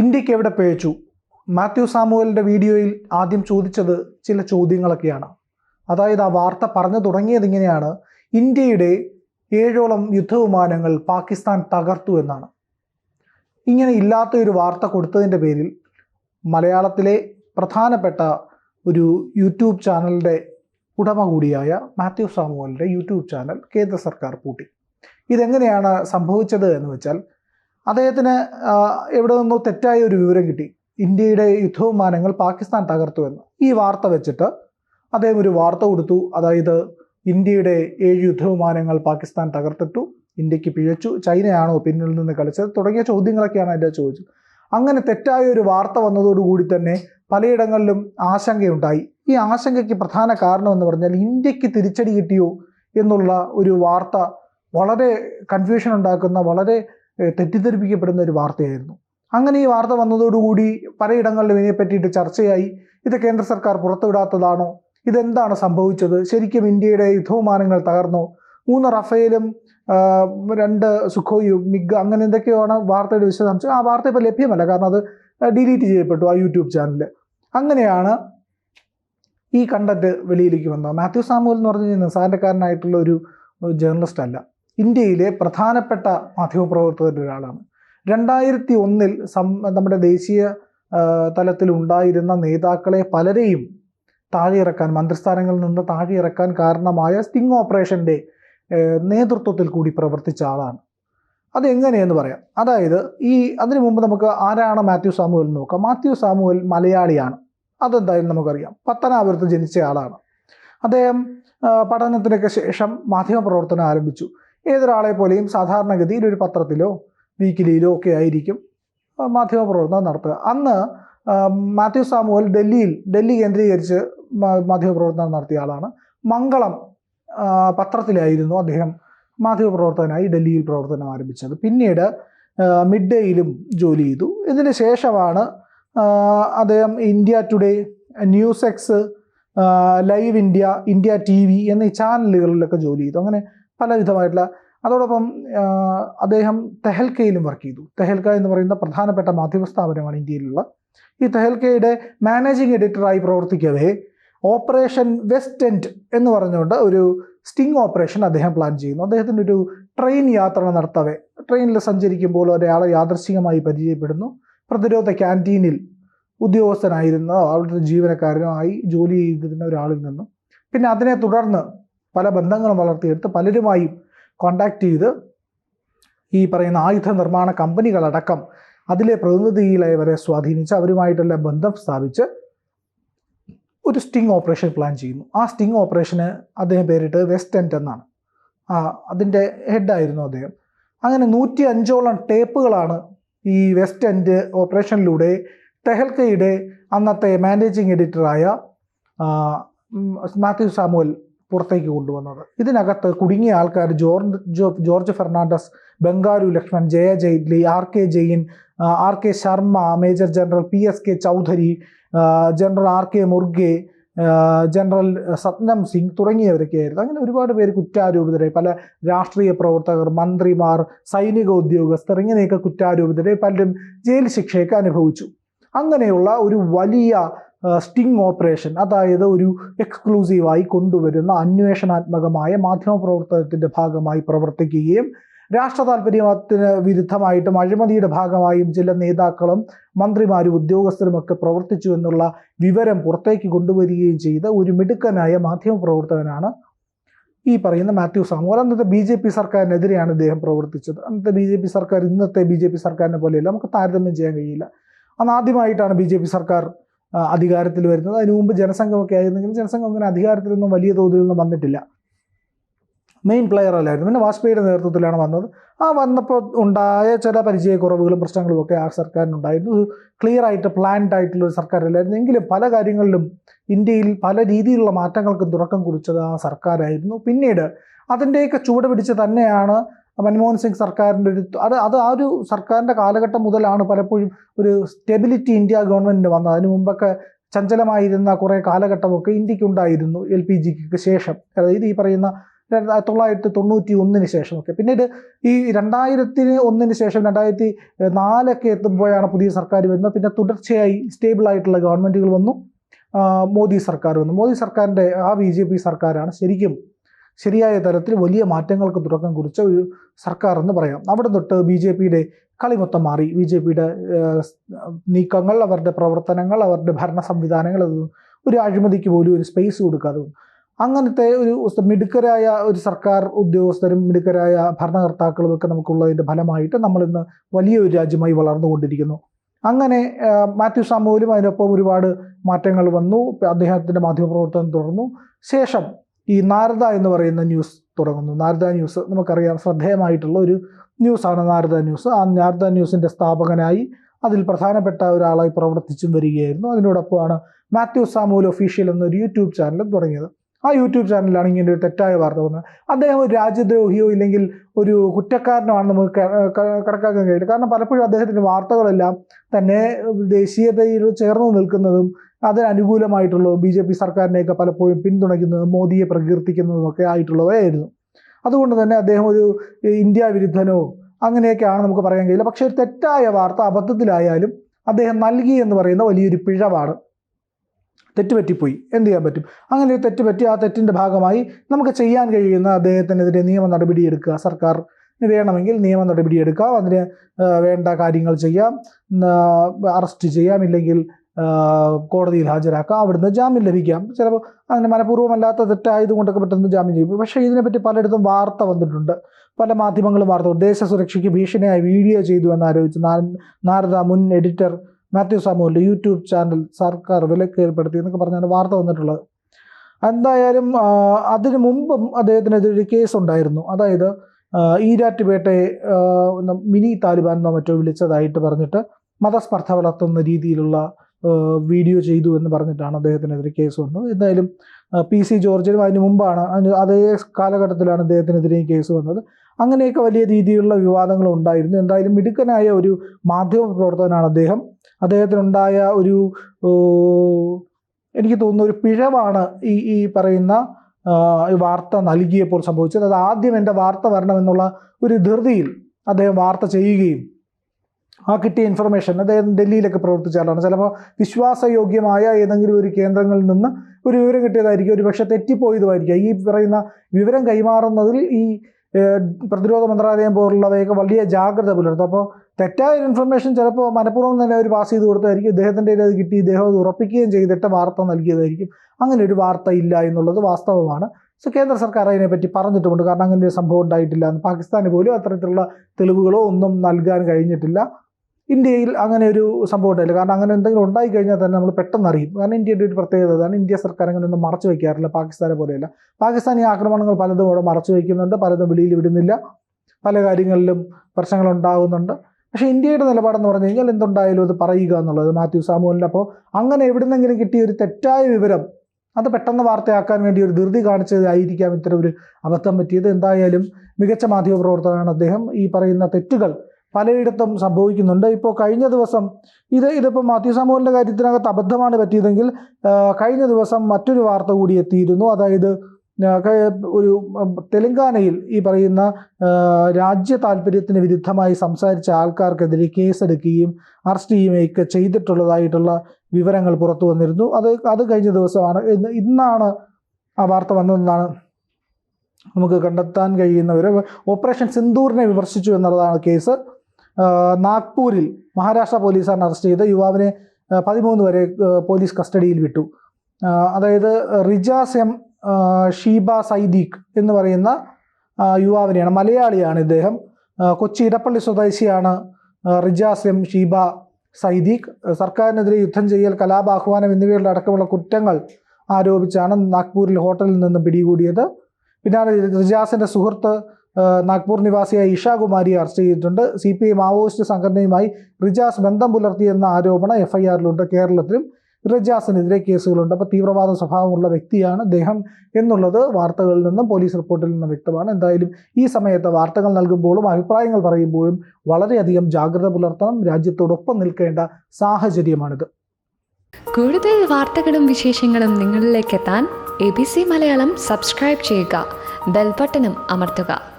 ഇന്ത്യയ്ക്ക് എവിടെ പേച്ചു മാത്യു സാമുവലിന്റെ വീഡിയോയിൽ ആദ്യം ചോദിച്ചത് ചില ചോദ്യങ്ങളൊക്കെയാണ്. അതായത് ആ വാർത്ത പറഞ്ഞു തുടങ്ങിയത് ഇങ്ങനെയാണ്. ഇന്ത്യയുടെ ഏഴോളം യുദ്ധവിമാനങ്ങൾ പാകിസ്ഥാൻ തകർത്തു എന്നാണ്. ഇങ്ങനെ ഇല്ലാത്ത ഒരു വാർത്ത കൊടുത്തതിന്റെ പേരിൽ മലയാളത്തിലെ പ്രധാനപ്പെട്ട ഒരു യൂട്യൂബ് ചാനലിന്റെ ഉടമ കൂടിയായ മാത്യു സാമുവലിന്റെ യൂട്യൂബ് ചാനൽ കേന്ദ്ര സർക്കാർ പൂട്ടി. ഇതെങ്ങനെയാണ് സംഭവിച്ചത് എന്ന് വെച്ചാൽ അദ്ദേഹത്തിന് എവിടെ നിന്നോ തെറ്റായ ഒരു വിവരം കിട്ടി. ഇന്ത്യയുടെ യുദ്ധവിമാനങ്ങൾ പാകിസ്ഥാൻ തകർത്തു എന്ന്. ഈ വാർത്ത വെച്ചിട്ട് അദ്ദേഹം ഒരു വാർത്ത കൊടുത്തു. അതായത് ഇന്ത്യയുടെ ഏഴ് യുദ്ധവിമാനങ്ങൾ പാകിസ്ഥാൻ തകർത്തിട്ടു ഇന്ത്യയ്ക്ക് പിഴച്ചു ചൈനയാണോ പിന്നിൽ നിന്ന് കളിച്ചത് തുടങ്ങിയ ചോദ്യങ്ങളൊക്കെയാണ് അതിന്റെ ചോദിച്ചത്. അങ്ങനെ തെറ്റായ ഒരു വാർത്ത വന്നതോടുകൂടി തന്നെ പലയിടങ്ങളിലും ആശങ്കയുണ്ടായി. ഈ ആശങ്കയ്ക്ക് പ്രധാന കാരണം എന്ന് പറഞ്ഞാൽ ഇന്ത്യയ്ക്ക് തിരിച്ചടി കിട്ടിയോ എന്നുള്ള ഒരു വാർത്ത വളരെ കൺഫ്യൂഷൻ ഉണ്ടാക്കുന്ന വളരെ തെറ്റിദ്ധരിപ്പിക്കപ്പെടുന്ന ഒരു വാർത്തയായിരുന്നു. അങ്ങനെ ഈ വാർത്ത വന്നതോടുകൂടി പലയിടങ്ങളിലും ഇതിനെ പറ്റിയിട്ട് ചർച്ചയായി. ഇത് കേന്ദ്ര സർക്കാർ പുറത്തുവിടാത്തതാണോ? ഇതെന്താണ് സംഭവിച്ചത്? ശരിക്കും ഇന്ത്യയുടെ യുദ്ധവിമാനങ്ങൾ തകർന്നോ? മൂന്ന് റഫേലും രണ്ട് സുഖോയും മിഗ് അങ്ങനെ എന്തൊക്കെയാണ് വാർത്തയുടെ വിശദാംശം? ആ വാർത്ത ഇപ്പോൾ ലഭ്യമല്ല. കാരണം അത് ഡിലീറ്റ് ചെയ്യപ്പെട്ടു ആ യൂട്യൂബ് ചാനൽ അങ്ങനെയാണ് ഈ കണ്ടന്റ് വെളിയിലേക്ക് വന്നത്. മാത്യു സാമുവൽ എന്ന് പറഞ്ഞു കഴിഞ്ഞാൽ നിസ്സാരക്കാരനായിട്ടുള്ള ഒരു ജേർണലിസ്റ്റ് അല്ല. ഇന്ത്യയിലെ പ്രധാനപ്പെട്ട മാധ്യമപ്രവർത്തകരിൽ ഒരാളാണ്. രണ്ടായിരത്തി ഒന്നിൽ സം നമ്മുടെ ദേശീയ തലത്തിൽ ഉണ്ടായിരുന്ന നേതാക്കളെ പലരെയും താഴെയിറക്കാൻ മന്ത്രിസ്ഥാനങ്ങളിൽ നിന്ന് താഴെയിറക്കാൻ കാരണമായ സ്റ്റിംഗ് ഓപ്പറേഷന്റെ നേതൃത്വത്തിൽ കൂടി പ്രവർത്തിച്ച ആളാണ്. അതെങ്ങനെയെന്ന് പറയാം. അതായത് ഈ അതിനു മുമ്പ് നമുക്ക് ആരാണ് മാത്യു സാമുവൽ എന്ന് നോക്കാം. മാത്യു സാമുവൽ മലയാളിയാണ്. അതെന്തായാലും നമുക്കറിയാം. പത്തനാപുരത്ത് ജനിച്ച ആളാണ്. അദ്ദേഹം പഠനത്തിനൊക്കെ ശേഷം മാധ്യമപ്രവർത്തനം ആരംഭിച്ചു. ഏതൊരാളെ പോലെയും സാധാരണഗതിയിൽ ഒരു പത്രത്തിലോ വീക്കിലിയിലോ ഒക്കെ ആയിരിക്കും മാധ്യമ മാധ്യമപ്രവർത്തനം നടത്തുക. അന്ന് മാത്യു സാമുവൽ ഡൽഹിയിൽ ഡൽഹി കേന്ദ്രീകരിച്ച് മാധ്യമ മാധ്യമപ്രവർത്തനം നടത്തിയ ആളാണ്. മംഗളം പത്രത്തിലായിരുന്നു അദ്ദേഹം മാധ്യമപ്രവർത്തകനായി ഡൽഹിയിൽ പ്രവർത്തനം ആരംഭിച്ചത്. പിന്നീട് മിഡ് ഡേയിലും ജോലി ചെയ്തു. ഇതിന് ശേഷമാണ് അദ്ദേഹം India today news X live India India T V എന്നീ ചാനലുകളിലൊക്കെ ജോലി ചെയ്തു. അങ്ങനെ പലവിധമായിട്ടുള്ള അതോടൊപ്പം അദ്ദേഹം തെഹൽക്കയിലും വർക്ക് ചെയ്തു. തെഹൽക്ക എന്ന് പറയുന്ന പ്രധാനപ്പെട്ട മാധ്യമ സ്ഥാപനമാണ് ഇന്ത്യയിലുള്ള. ഈ തെഹൽക്കയുടെ മാനേജിംഗ് എഡിറ്ററായി പ്രവർത്തിക്കവേ ഓപ്പറേഷൻ വെസ്റ്റ് എൻഡ് എന്ന് പറഞ്ഞുകൊണ്ട് ഒരു സ്റ്റിംഗ് ഓപ്പറേഷൻ അദ്ദേഹം പ്ലാൻ ചെയ്യുന്നു. അദ്ദേഹത്തിന്റെ ഒരു ട്രെയിൻ യാത്ര നടത്തവേ. ട്രെയിനിൽ സഞ്ചരിക്കുമ്പോൾ ഒരാളെ യാദർശികമായി പരിചയപ്പെടുന്നു. പ്രതിരോധ ക്യാന്റീനിൽ ഉദ്യോഗസ്ഥനായിരുന്ന അവിടുത്തെ ജീവനക്കാരനുമായി ജോലി ചെയ്തിരുന്ന ഒരാളിൽ നിന്നും. പിന്നെ അതിനെ തുടർന്ന് പല ബന്ധങ്ങളും വളർത്തിയെടുത്ത് പലരുമായും കോണ്ടാക്ട് ചെയ്ത് ഈ പറയുന്ന ആയുധ നിർമ്മാണ കമ്പനികളടക്കം അതിലെ പ്രതിനിധിയിലായവരെ സ്വാധീനിച്ച് അവരുമായിട്ടുള്ള ബന്ധം സ്ഥാപിച്ച് ഒരു സ്റ്റിംഗ് ഓപ്പറേഷൻ പ്ലാൻ ചെയ്യുന്നു. ആ സ്റ്റിംഗ് ഓപ്പറേഷന് അദ്ദേഹം പേരിട്ട് വെസ്റ്റ് എൻഡ് എന്നാണ്. ആ അതിന്റെ ഹെഡായിരുന്നു അദ്ദേഹം. അങ്ങനെ നൂറ്റി അഞ്ചോളം ടേപ്പുകളാണ് ഈ വെസ്റ്റ് എൻഡ് ഓപ്പറേഷനിലൂടെ തെഹൽക്കയുടെ അന്നത്തെ മാനേജിങ് എഡിറ്ററായ മാത്യു സാമുവൽ പുറത്തേക്ക് കൊണ്ടുവന്നത്. ഇതിനകത്ത് കുടുങ്ങിയ ആൾക്കാർ George George Fernandes Bangaru Laxman Jaya Jaitly R K Jain R K Sharma major general P S K Chaudhary general R K Murgai general Satnam Singh തുടങ്ങിയവരൊക്കെയായിരുന്നു അങ്ങനെ ഒരുപാട് പേര് കുറ്റാരോപിതരായി. പല രാഷ്ട്രീയ പ്രവർത്തകർ മന്ത്രിമാർ സൈനിക ഉദ്യോഗസ്ഥർ ഇങ്ങനെയൊക്കെ കുറ്റാരോപിതരായി പലരും ജയിൽ ശിക്ഷയൊക്കെ അനുഭവിച്ചു. അങ്ങനെയുള്ള ഒരു വലിയ സ്റ്റിംഗ് ഓപ്പറേഷൻ അതായത് ഒരു എക്സ്ക്ലൂസീവായി കൊണ്ടുവരുന്ന അന്വേഷണാത്മകമായ മാധ്യമപ്രവർത്തനത്തിന്റെ ഭാഗമായി പ്രവർത്തിക്കുകയും രാഷ്ട്ര താല്പര്യത്തിന് വിരുദ്ധമായിട്ടും അഴിമതിയുടെ ഭാഗമായും ചില നേതാക്കളും മന്ത്രിമാരും ഉദ്യോഗസ്ഥരും ഒക്കെ പ്രവർത്തിച്ചു എന്നുള്ള വിവരം പുറത്തേക്ക് കൊണ്ടുവരികയും ചെയ്ത ഒരു മിടുക്കനായ മാധ്യമപ്രവർത്തകനാണ് ഈ പറയുന്ന മാത്യു സാമുവൽ. അന്നത്തെ ബി ജെ പി സർക്കാരിനെതിരെയാണ് ഇദ്ദേഹം പ്രവർത്തിച്ചത്. അന്നത്തെ ബി ജെ പി സർക്കാർ ഇന്നത്തെ ബി ജെ പി സർക്കാരിനെ പോലെയല്ല നമുക്ക് താരതമ്യം ചെയ്യാൻ കഴിയില്ല. അന്ന് ആദ്യമായിട്ടാണ് ബി ജെ പി സർക്കാർ അധികാരത്തിൽ വരുന്നത്. അതിനു മുമ്പ് ജനസംഘമൊക്കെ ആയിരുന്നെങ്കിലും ജനസംഘം അങ്ങനെ അധികാരത്തിലൊന്നും വലിയ തോതിലൊന്നും വന്നിട്ടില്ല. മെയിൻ പ്ലെയർ അല്ലായിരുന്നു. പിന്നെ വാജ്പേയിയുടെ നേതൃത്വത്തിലാണ് വന്നത്. ആ വന്നപ്പോൾ ഉണ്ടായ ചില പരിചയക്കുറവുകളും പ്രശ്നങ്ങളും ഒക്കെ ആ സർക്കാരിനുണ്ടായിരുന്നു. ക്ലിയർ ആയിട്ട് പ്ലാൻഡ് ആയിട്ടുള്ള ഒരു സർക്കാരല്ലായിരുന്നു. എങ്കിലും പല കാര്യങ്ങളിലും ഇന്ത്യയിൽ പല രീതിയിലുള്ള മാറ്റങ്ങൾക്കും തുടക്കം കുറിച്ചത് ആ സർക്കാരായിരുന്നു. പിന്നീട് അതിന്റെയൊക്കെ ചുവട് പിടിച്ച് തന്നെയാണ് മൻമോഹൻ സിംഗ് സർക്കാരിന്റെ ഒരു അത് അത് ആ ഒരു സർക്കാരിന്റെ കാലഘട്ടം മുതലാണ് പലപ്പോഴും ഒരു സ്റ്റെബിലിറ്റി ഇന്ത്യ ഗവൺമെന്റ് വന്നത്. അതിനു മുമ്പൊക്കെ ചഞ്ചലമായിരുന്ന കുറേ കാലഘട്ടമൊക്കെ ഇന്ത്യക്കുണ്ടായിരുന്നു എൽ പി ജിക്ക് ശേഷം. അതായത് ഈ പറയുന്ന രണ്ടായിരത്തി തൊള്ളായിരത്തി തൊണ്ണൂറ്റി ഒന്നിന് ശേഷമൊക്കെ. പിന്നീട് ഈ രണ്ടായിരത്തിന് ഒന്നിന് ശേഷം രണ്ടായിരത്തി നാലൊക്കെ എത്തുമ്പോഴാണ് പുതിയ സർക്കാർ വരുന്നത്. പിന്നെ തുടർച്ചയായി സ്റ്റേബിളായിട്ടുള്ള ഗവൺമെന്റുകൾ വന്നു. മോദി സർക്കാർ വന്നു. മോദി സർക്കാരിന്റെ ആ ബി ജെ പി സർക്കാരാണ് ശരിക്കും ശരിയായ തരത്തിൽ വലിയ മാറ്റങ്ങൾക്ക് തുടക്കം കുറിച്ച ഒരു സർക്കാർ എന്ന് പറയാം. അവിടെ തൊട്ട് ബി ജെ പിയുടെ കളി മൊത്തം മാറി. ബി ജെ പിയുടെ നീക്കങ്ങൾ അവരുടെ പ്രവർത്തനങ്ങൾ അവരുടെ ഭരണ സംവിധാനങ്ങൾ ഒരു അഴിമതിക്ക് പോലും ഒരു സ്പേസ് കൊടുക്കാതെ. അങ്ങനത്തെ ഒരു മിടുക്കരായ ഒരു സർക്കാർ ഉദ്യോഗസ്ഥരും മിടുക്കരായ ഭരണകർത്താക്കളും ഒക്കെ നമുക്കുള്ളതിന്റെ ഫലമായിട്ട് നമ്മളിന്ന് വലിയൊരു രാജ്യമായി വളർന്നുകൊണ്ടിരിക്കുന്നു. അങ്ങനെ മാത്യു സാമുവിലും അതിനൊപ്പം ഒരുപാട് മാറ്റങ്ങൾ വന്നു. അദ്ദേഹത്തിന്റെ മാധ്യമപ്രവർത്തനം തുടർന്നു. ശേഷം ഈ നാരദ എന്ന് പറയുന്ന ന്യൂസ് തുടങ്ങുന്നു. നാരദ ന്യൂസ് നമുക്കറിയാം ശ്രദ്ധേയമായിട്ടുള്ള ഒരു ന്യൂസാണ് നാരദ ന്യൂസ്. ആ നാരദ ന്യൂസിന്റെ സ്ഥാപകനായി അതിൽ പ്രധാനപ്പെട്ട ഒരാളായി പ്രവർത്തിച്ചും വരികയായിരുന്നു. അതിനോടൊപ്പമാണ് മാത്യു സാമൂൽ ഒഫീഷ്യൽ എന്നൊരു യൂട്യൂബ് ചാനലും തുടങ്ങിയത്. ആ യൂട്യൂബ് ചാനലിലാണ് ഇങ്ങനെ ഒരു തെറ്റായ വാർത്ത വന്നത്. അദ്ദേഹം ഒരു രാജ്യദ്രോഹിയോ ഇല്ലെങ്കിൽ ഒരു കുറ്റക്കാരനോ ആണ് നമുക്ക് കണക്കാക്കാൻ കഴിയില്ല. കാരണം പലപ്പോഴും അദ്ദേഹത്തിന്റെ വാർത്തകളെല്ലാം തന്നെ ദേശീയതയിൽ ചേർന്ന് നിൽക്കുന്നതും അതിനനുകൂലമായിട്ടുള്ളതും ബി ജെ പി സർക്കാരിനെയൊക്കെ പലപ്പോഴും പിന്തുണയ്ക്കുന്നതും മോദിയെ പ്രകീർത്തിക്കുന്നതുമൊക്കെ ആയിട്ടുള്ളവയായിരുന്നു. അതുകൊണ്ട് തന്നെ അദ്ദേഹം ഒരു ഇന്ത്യ വിരുദ്ധനോ അങ്ങനെയൊക്കെയാണ് നമുക്ക് പറയാൻ കഴിയില്ല. പക്ഷേ ഒരു തെറ്റായ വാർത്ത അബദ്ധത്തിലായാലും അദ്ദേഹം നൽകി എന്ന് പറയുന്ന വലിയൊരു പിഴവാണ്. തെറ്റുപറ്റിപ്പോയി. എന്ത് ചെയ്യാൻ പറ്റും? അങ്ങനെ ഒരു തെറ്റുപറ്റി ആ തെറ്റിന്റെ ഭാഗമായി നമുക്ക് ചെയ്യാൻ കഴിയുന്ന അദ്ദേഹത്തിനെതിരെ നിയമ നടപടിയെടുക്കുക സർക്കാർ വേണമെങ്കിൽ നിയമ നടപടിയെടുക്കാം അതിന് വേണ്ട കാര്യങ്ങൾ ചെയ്യാം. അറസ്റ്റ് ചെയ്യാം. ഇല്ലെങ്കിൽ കോടതിയിൽ ഹാജരാക്കാം. അവിടുന്ന് ജാമ്യം ലഭിക്കാം. ചിലപ്പോൾ അങ്ങനെ മനഃപൂർവമല്ലാത്ത തെറ്റായതുകൊണ്ടൊക്കെ പെട്ടെന്ന് ജാമ്യം ചെയ്യും പക്ഷേ ഇതിനെപ്പറ്റി പലയിടത്തും വാർത്ത വന്നിട്ടുണ്ട്. പല മാധ്യമങ്ങളും വാർത്ത ദേശ സുരക്ഷയ്ക്ക് ഭീഷണിയായി വീഡിയോ ചെയ്തു എന്നാരോപിച്ച് നാരദ മുൻ എഡിറ്റർ മാത്യു സാമുവിന്റെ യൂട്യൂബ് ചാനൽ സർക്കാർ വിലക്ക് ഏർപ്പെടുത്തി എന്നൊക്കെ പറഞ്ഞാണ് വാർത്ത വന്നിട്ടുള്ളത്. എന്തായാലും അതിനു മുമ്പും അദ്ദേഹത്തിനെതിരെ കേസ് ഉണ്ടായിരുന്നു. അതായത് ഈരാറ്റുപേട്ടയെ മിനി താലിബാൻ എന്നോ മറ്റോ വിളിച്ചതായിട്ട് പറഞ്ഞിട്ട് മതസ്പർദ്ധ വളർത്തുന്ന രീതിയിലുള്ള വീഡിയോ ചെയ്തു എന്ന് പറഞ്ഞിട്ടാണ് അദ്ദേഹത്തിനെതിരെ കേസ് വന്നത്. എന്തായാലും പി സി ജോർജിനും അതിന് മുമ്പാണ് അതിന് അതേ കാലഘട്ടത്തിലാണ് അദ്ദേഹത്തിനെതിരെ കേസ് വന്നത്. അങ്ങനെയൊക്കെ വലിയ രീതിയിലുള്ള വിവാദങ്ങൾ ഉണ്ടായിരുന്നു. എന്തായാലും മിടുക്കനായ ഒരു മാധ്യമ പ്രവർത്തകനാണ് അദ്ദേഹം. അദ്ദേഹത്തിനുണ്ടായ ഒരു എനിക്ക് തോന്നുന്ന ഒരു പിഴവാണ് ഈ ഈ പറയുന്ന വാർത്ത നൽകിയപ്പോൾ സംഭവിച്ചത്. അത് ആദ്യം എന്റെ വാർത്ത വരണമെന്നുള്ള ഒരു ധൃതിയിൽ അദ്ദേഹം വാർത്ത ചെയ്യുകയും ആ കിട്ടിയ ഇൻഫർമേഷൻ അദ്ദേഹം ഡൽഹിയിലൊക്കെ പ്രവർത്തിച്ച ആളാണ്. ചിലപ്പോൾ വിശ്വാസയോഗ്യമായ ഏതെങ്കിലും ഒരു കേന്ദ്രങ്ങളിൽ നിന്ന് ഒരു വിവരം കിട്ടിയതായിരിക്കും ഒരു പക്ഷേ തെറ്റിപ്പോയതുമായിരിക്കും. ഈ പറയുന്ന വിവരം കൈമാറുന്നതിൽ ഈ പ്രതിരോധ മന്ത്രാലയം പോലുള്ളവയൊക്കെ വലിയ ജാഗ്രത പുലർത്തും. അപ്പോൾ തെറ്റായ ഇൻഫർമേഷൻ ചിലപ്പോൾ മനഃപൂർവം തന്നെ അവർ പാസ് ചെയ്ത് കൊടുത്തായിരിക്കും. ഇദ്ദേഹത്തിന്റെ അത് കിട്ടി ഇദ്ദേഹം അത് ഉറപ്പിക്കുകയും ചെയ്തിട്ട് വാർത്ത നൽകിയതായിരിക്കും. അങ്ങനെ ഒരു വാർത്ത ഇല്ല എന്നുള്ളത് വാസ്തവമാണ്. സോ കേന്ദ്ര സർക്കാർ അതിനെപ്പറ്റി പറഞ്ഞിട്ടുമുണ്ട്. കാരണം അങ്ങനെ ഒരു സംഭവം ഉണ്ടായിട്ടില്ല. എന്ന് പാകിസ്ഥാന് പോലും അത്തരത്തിലുള്ള തെളിവുകളോ ഒന്നും നൽകാൻ കഴിഞ്ഞിട്ടില്ല. ഇന്ത്യയിൽ അങ്ങനെ ഒരു സംഭവം ഉണ്ടായില്ല. കാരണം അങ്ങനെ എന്തെങ്കിലും ഉണ്ടായി കഴിഞ്ഞാൽ തന്നെ നമ്മൾ പെട്ടെന്ന് അറിയും. കാരണം ഇന്ത്യയുടെ ഒരു പ്രത്യേകത അതാണ്. ഇന്ത്യ സർക്കാർ അങ്ങനെ ഒന്നും മറച്ചു വയ്ക്കാറില്ല. പാകിസ്ഥാനെ പോലെയല്ല. പാകിസ്ഥാൻ ഈ ആക്രമണങ്ങൾ പലതും അവിടെ മറച്ചു വയ്ക്കുന്നുണ്ട്. പലതും വെളിയിൽ വിടുന്നില്ല. പല കാര്യങ്ങളിലും പ്രശ്നങ്ങൾ ഉണ്ടാകുന്നുണ്ട് പക്ഷേ ഇന്ത്യയുടെ നിലപാടെന്ന് പറഞ്ഞു കഴിഞ്ഞാൽ എന്തുണ്ടായാലും അത് പറയുക എന്നുള്ളത് മാത്യു സാമുവലിന്റെ അപ്പോൾ അങ്ങനെ എവിടുന്നെങ്കിലും കിട്ടിയ ഒരു തെറ്റായ വിവരം അത് പെട്ടെന്ന് വാർത്തയാക്കാൻ വേണ്ടി ഒരു ധൃതി കാണിച്ചതായിരിക്കാം ഇത്തരം ഒരു അബദ്ധം പറ്റിയത്. എന്തായാലും മികച്ച മാധ്യമപ്രവർത്തകനാണ് അദ്ദേഹം. ഈ പറയുന്ന തെറ്റുകൾ പലയിടത്തും സംഭവിക്കുന്നുണ്ട്. ഇപ്പോൾ കഴിഞ്ഞ ദിവസം ഇത് ഇതിപ്പോൾ മാത്യു സാമുവലിന്റെ കാര്യത്തിനകത്ത് അബദ്ധമാണ് പറ്റിയതെങ്കിൽ കഴിഞ്ഞ ദിവസം മറ്റൊരു വാർത്ത കൂടി എത്തിയിരുന്നു. അതായത് ഒരു തെലങ്കാനയിൽ ഈ പറയുന്ന രാജ്യ താല്പര്യത്തിന് വിരുദ്ധമായി സംസാരിച്ച ആൾക്കാർക്കെതിരെ കേസെടുക്കുകയും അറസ്റ്റ് ചെയ്യുകയൊക്കെ ചെയ്തിട്ടുള്ളതായിട്ടുള്ള വിവരങ്ങൾ പുറത്തു വന്നിരുന്നു. അത് അത് കഴിഞ്ഞ ദിവസമാണ്. ഇന്ന് ഇന്നാണ് ആ വാർത്ത വന്നതെന്നാണ് നമുക്ക് കണ്ടെത്താൻ കഴിയുന്നവർ ഓപ്പറേഷൻ സിന്ദൂറിനെ വിമർശിച്ചു എന്നുള്ളതാണ് കേസ്. നാഗ്പൂരിൽ മഹാരാഷ്ട്ര പോലീസാണ് അറസ്റ്റ് ചെയ്ത് യുവാവിനെ പതിമൂന്ന് വരെ പോലീസ് കസ്റ്റഡിയിൽ വിട്ടു. അതായത് റിജാസ് എം ഷീബ സൈദീഖ് എന്ന് പറയുന്ന യുവാവിനെയാണ് മലയാളിയാണ് ഇദ്ദേഹം. കൊച്ചി ഇടപ്പള്ളി സ്വദേശിയാണ് റിജാസ് എം ഷീബ സൈദീഖ്. സർക്കാരിനെതിരെ യുദ്ധം ചെയ്യൽ കലാപാഹ്വാനം എന്നിവയുടെ അടക്കമുള്ള കുറ്റങ്ങൾ ആരോപിച്ചാണ് നാഗ്പൂരിൽ ഹോട്ടലിൽ നിന്ന് പിടികൂടിയത്. പിന്നാലെ റിജാസിന്റെ സുഹൃത്ത് നാഗ്പൂർ നിവാസിയായ ഇഷ കുമാരിയെ അറസ്റ്റ് ചെയ്തിട്ടുണ്ട്. സി പി ഐ മാവോയിസ്റ്റ് സംഘടനയുമായി റിജാസ് ബന്ധം പുലർത്തിയെന്ന ആരോപണം എഫ് ഐ ആറിലുണ്ട് കേരളത്തിലും. റിജാസിനെതിരെ കേസുകളുണ്ട്. അപ്പോൾ തീവ്രവാദ സ്വഭാവമുള്ള വ്യക്തിയാണ് അദ്ദേഹം എന്നുള്ളത് വാർത്തകളിൽ നിന്നും പോലീസ് റിപ്പോർട്ടിൽ നിന്നും വ്യക്തമാണ്. എന്തായാലും ഈ സമയത്ത് വാർത്തകൾ നൽകുമ്പോഴും അഭിപ്രായങ്ങൾ പറയുമ്പോഴും വളരെയധികം ജാഗ്രത പുലർത്തണം. രാജ്യത്തോടൊപ്പം നിൽക്കേണ്ട സാഹചര്യമാണിത്. കൂടുതൽ വാർത്തകളും വിശേഷങ്ങളും നിങ്ങളിലേക്ക് എത്താൻ A B C Malayalam subscribe ചെയ്യുക. ബെൽബട്ടനും അമർത്തുക.